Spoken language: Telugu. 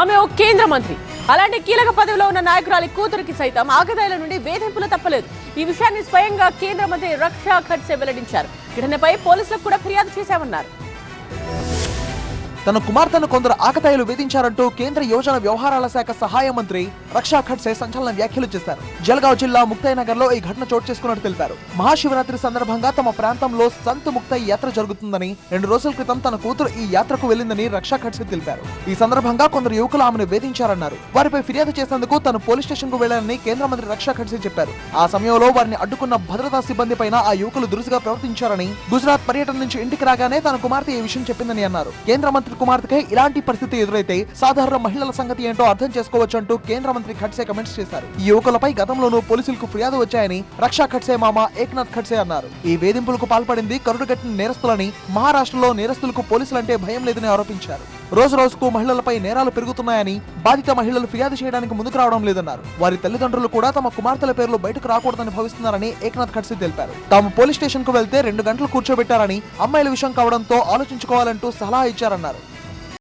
ఆమె ఓ కేంద్ర మంత్రి. అలాంటి కీలక పదవిలో ఉన్న నాయకురాలి కూతురికి సైతం ఆగదాయిల నుండి వేధింపులు తప్పలేదు. ఈ విషయాన్ని స్వయంగా కేంద్ర మంత్రి రక్షా ఖడ్సే వెల్లడించారు. ఘటనపై పోలీసులకు కూడా ఫిర్యాదు చేశామన్నారు. తన కుమార్తెను కొందరు ఆకతాయిలు వేధించారంటూ కేంద్ర యోజన వ్యవహారాల శాఖ సహాయ మంత్రి రక్షా ఖడ్సే సంచలన వ్యాఖ్యలు చేశారు. జల్గావ్ జిల్లా ముక్తాయి నగర్లో ఈ ఘటన చోటు చేసుకున్నట్టు తెలిపారు. మహాశివరాత్రి సందర్భంగా తమ ప్రాంతంలో సంత్ ముక్తాయి యాత్ర జరుగుతుందని రెండు రోజుల క్రితం తన కూతురు ఈ యాత్రకు వెళ్ళిందని రక్షా ఖడ్సే తెలిపారు. ఈ సందర్భంగా కొందరు యువకులు ఆమెను వేధించారన్నారు. వారిపై ఫిర్యాదు చేసేందుకు తను పోలీస్ స్టేషన్కు వెళ్ళాలని కేంద్ర మంత్రి రక్షా ఖడ్సే చెప్పారు. ఆ సమయంలో వారిని అడ్డుకున్న భద్రతా సిబ్బంది పైన ఆ యువకులు దురుసుగా ప్రవర్తించారని గుజరాత్ పర్యటన నుంచి ఇంటికి రాగానే తన కుమార్తె ఈ విషయం చెప్పిందని అన్నారు. కేంద్ర మంత్రి కుమార్తెకే ఇలాంటి పరిస్థితి ఎదురైతే సాధారణ మహిళల సంగతి ఏంటో అర్థం చేసుకోవచ్చు అంటూ కేంద్ర మంత్రి ఖడ్సే కమెంట్స్ చేశారు. ఈ యువకులపై గతంలోనూ పోలీసులకు ఫిర్యాదు వచ్చాయని రక్షా ఖడ్సే మామ ఏక్నాథ్ ఖడ్సే అన్నారు. ఈ వేధింపులకు పాల్పడింది కరుడుగట్టిన నేరస్తులని మహారాష్ట్రలో నేరస్తులకు పోలీసులంటే భయం లేదని ఆరోపించారు. రోజు రోజుకు మహిళలపై నేరాలు పెరుగుతున్నాయని బాధిత మహిళలు ఫిర్యాదు చేయడానికి ముందుకు రావడం లేదన్నారు. వారి తల్లిదండ్రులు కూడా తమ కుమార్తెల పేర్లు బయటకు రాకూడదని భావిస్తున్నారని ఏక్నాథ్ ఖడ్సే తెలిపారు. తాము పోలీస్ స్టేషన్కు వెళ్తే రెండు గంటలు కూర్చోబెట్టారని అమ్మాయిల విషయం కావడంతో ఆలోచించుకోవాలంటూ సలహా ఇచ్చారన్నారు.